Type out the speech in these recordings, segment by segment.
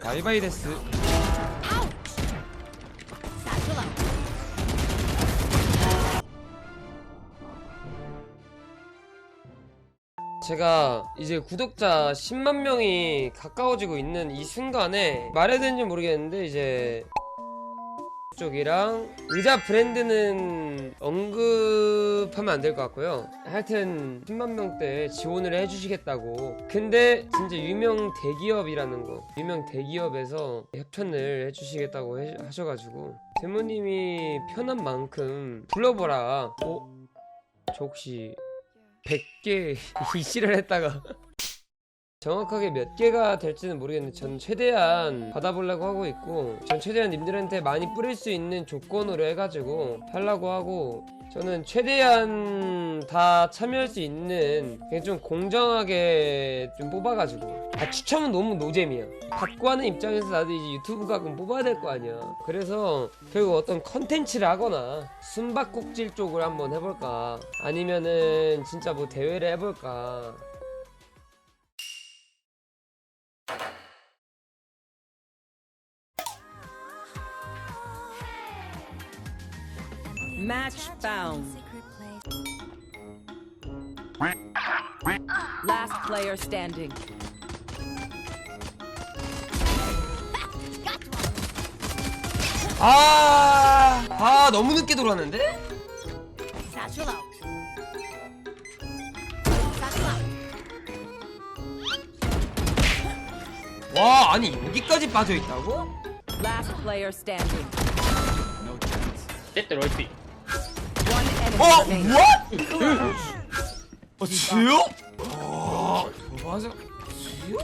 바이바이 데스. 제가 이제 구독자 10만 명이 가까워지고 있는 이 순간에 말해야 되는지 모르겠는데 이제 쪽이랑 의자 브랜드는 언급하면 안 될 것 같고요. 하여튼 10만 명대 지원을 해주시겠다고. 근데 진짜 유명 대기업이라는 거, 유명 대기업에서 협찬을 해주시겠다고 해- 하셔가지고 대모님이 편한 만큼 불러보라. 어? 저 혹시 100개 이시를 했다가 정확하게 몇 개가 될지는 모르겠는데 전 최대한 받아보려고 하고 있고 전 최대한 님들한테 많이 뿌릴 수 있는 조건으로 해가지고 하려고 하고 저는 최대한 다 참여할 수 있는 그냥 좀 공정하게 좀 뽑아가지고. 아 추첨은 너무 노잼이야. 받고 하는 입장에서 나도 이제 유튜브 가끔 뽑아야 될 거 아니야. 그래서 결국 어떤 컨텐츠를 하거나 숨바꼭질 쪽을 한번 해볼까? 아니면은 진짜 뭐 대회를 해볼까 Match found. Last player standing. 아, 아 너무 늦게 돌아왔는데? Satchel out. Satchel out. 와 아니 여기까지 빠져 있다고? Last player standing. Get the right feet. One enemy 어? remaining. what? 어 지요? 아 맞아 지요?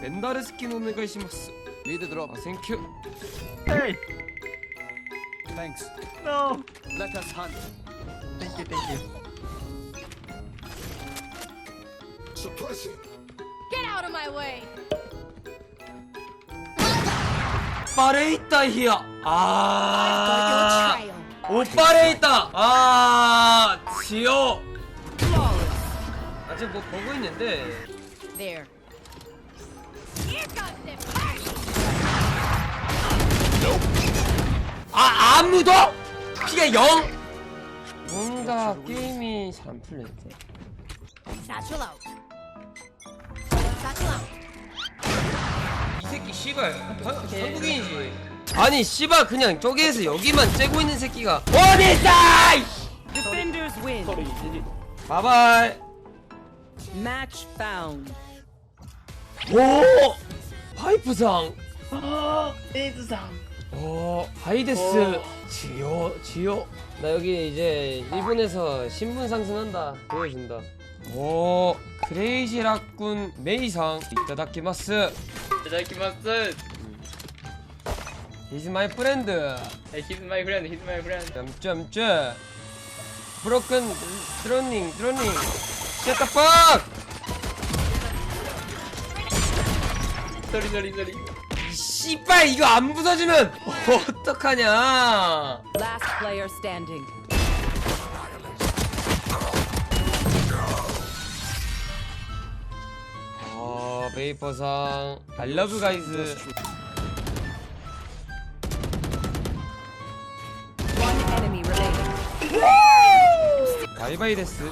멘다르 스킨 오네가 시마스 Need a drop. 아 땡큐 Thanks. No. Let us hunt. Thank you, thank you. Get out of my way. 빠레 있다 히야 Got 아 your trail. 오빠레 있다. 아 지요 아직 뭐 보고 있는데. There. 아 아무도? 피가 0 뭔가 게임이 잘 안 풀리는데. Satchel out. Satchel out. 이 새끼 씨발. 한- 한국인이지 아니 씨발 그냥 저기에서 여기만 째고 있는 새끼가. 어디 있어 Defenders win. 바바이. Match found. 오! 파이프상. 아, 에이드상. 어 하이데스. 지요 지요 나 여기 이제 일본에서 신분 상승한다. 보여준다. 오 크레이지 락군 메이상. 이타다키마스. 이타다키마스. He's my friend Hey, he's my friend. He's my friend. 점점점 브로큰 드로닝 드로닝 Shut the fuck Sorry, sorry, sorry. 이 씨발 이거 안 부서지면 어떡하냐 Last player standing. 아 베이퍼상 I love you guys 바이바이 데스.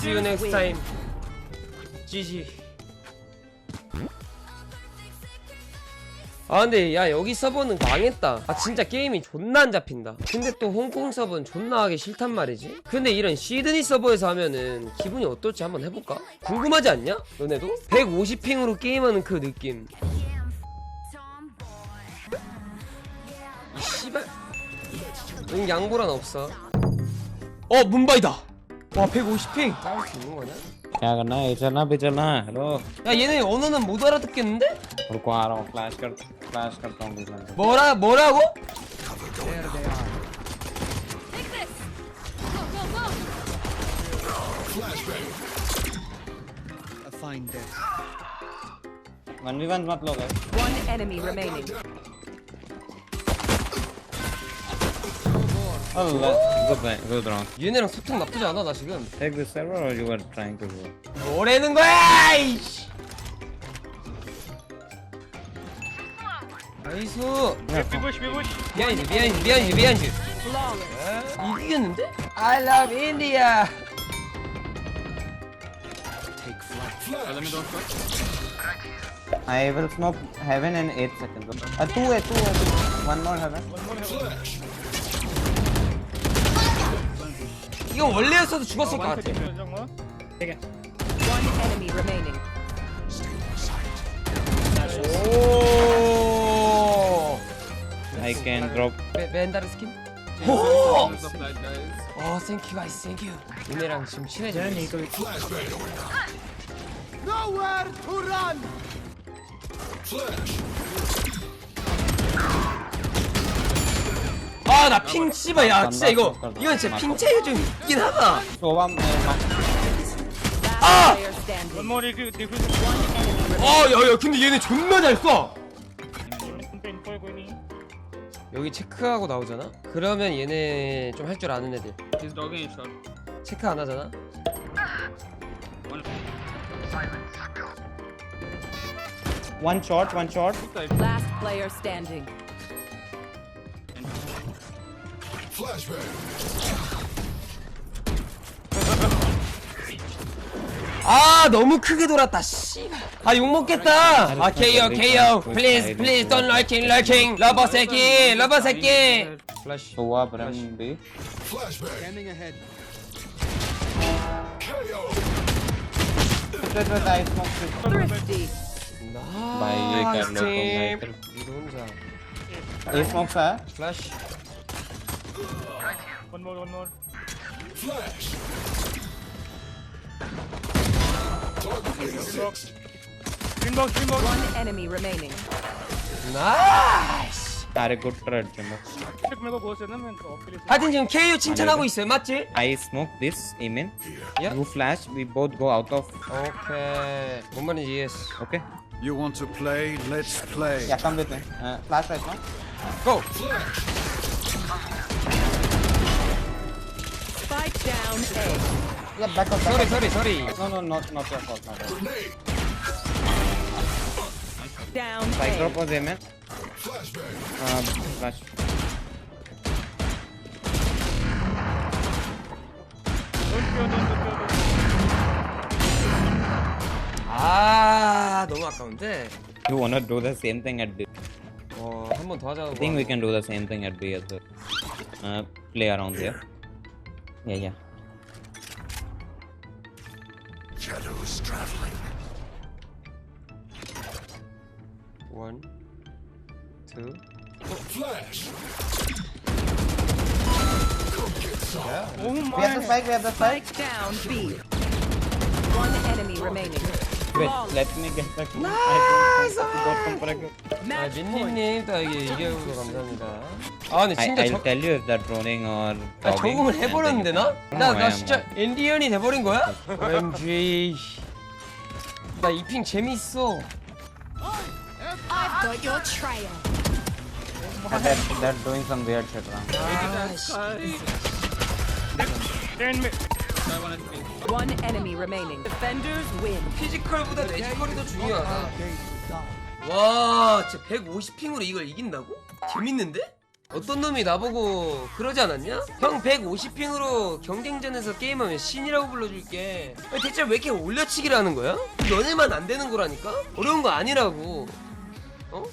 See you next time. GG 아 근데 야 여기 서버는 망했다. 아 진짜 게임이 존나 안 잡힌다. 근데 또 홍콩 서버는 존나 하기 싫단 말이지? 근데 이런 시드니 서버에서 하면은 기분이 어떨지 한번 해볼까? 궁금하지 않냐? 너네도? 150핑으로 게임하는 그 느낌 응 양보란 없어 어 문바이다 와 150핑 싸울 수 있는 거냐? क्या करना है चलना भी चलना है हेलो 야 얘네 언어는 못 알아듣겠는데? रुको आ रहा हूँ फ्लैश कर फ्लैश करता हूँ दूसरा 뭐라 뭐라고? Take this. Go, go, go. A fine death. One we one मत लो guys. One enemy remaining. Oh, le- good, thing- good round. 얘네랑 소통 나쁘지 않아 나 지금 Take this server or you were trying to go? 뭐라는 거야 이씨 나이스 비하인드 비하인드 비하인드 비하인드 Flawless. 이기겠는데? I love India I will smoke heaven in 8 seconds. Uh, 2 A, 2 A, 2 One more heaven. 이거 원래였어도 죽었을 것 같아 One enemy remaining. 오 I can drop. 벤- 벤다르 스킨? 오! 어, 땡큐 가이스 땡큐 얘네랑 지금 친해져 아 나 핑 씨발. 야 진짜 이거 이건 진짜 핑 차이가 좀 있긴 하다. 조밤 아! 아야야 근데 얘네 존나 잘쏴. 여기 체크하고 나오잖아? 그러면 얘네 좀 할 줄 아는 애들. 체크 안 하잖아? One 샷. 아 너무 크게 돌았다 씨아 욕먹겠다. 아, 아 KO KO please please don't lurking lurking 러버 새끼 러버 새끼. 플래시 좋아 브랜디 나이스 팀 미드 혼자 에이 스모크 플래시 One more, one more. Flash! One enemy remaining. Nice! 아래 고트라 좀. 하여튼 지금 KU 칭찬하고 있어요, 맞지? I smoke this, amen. Yeah. You flash, we both go out of. Okay. One more, yes. Okay. You want to play? Let's play. Yeah, come with me. Uh, flash right now. Go. Flash. Spike down A. yeah back up back 서리 up 서리 서리 no no not not your fault not your fault Down Spike drop A. was Emin uh, flash Don't kill. Don't kill. Don't 아 너무 아까운데 you wanna do the same thing at B 어한 번 더 하자고 I think we can do the same thing at B as well uh, play around there yeah yeah Shadows traveling. 원 투. Flash. Oh we have the spike we have the spike Spike down B. One enemy remaining. 아 Match point. 민니님 또 이게 이겨주셔서 감사합니다 아 근데 I, 진짜 I'll 적, tell you if that droning or 아, dogging, 적응을 and 해버렸는데 then 나? 나, 나 I 진짜 am, 인디언이 돼버린 거야? OMG 나 이 핑 재밌어 I've got your trail. uh, they're, they're doing some weird shit around Ten mid. One enemy remaining. Defenders win. 피지컬보다 내지컬이 더 중요하다 와 진짜 150핑으로 이걸 이긴다고? 재밌는데? 어떤 놈이 나보고 그러지 않았냐? 형 150핑으로 경쟁전에서 게임하면 신이라고 불러줄게 아니, 대체 왜 이렇게 올려치기를 하는 거야? 너네만 안 되는 거라니까? 어려운 거 아니라고 어?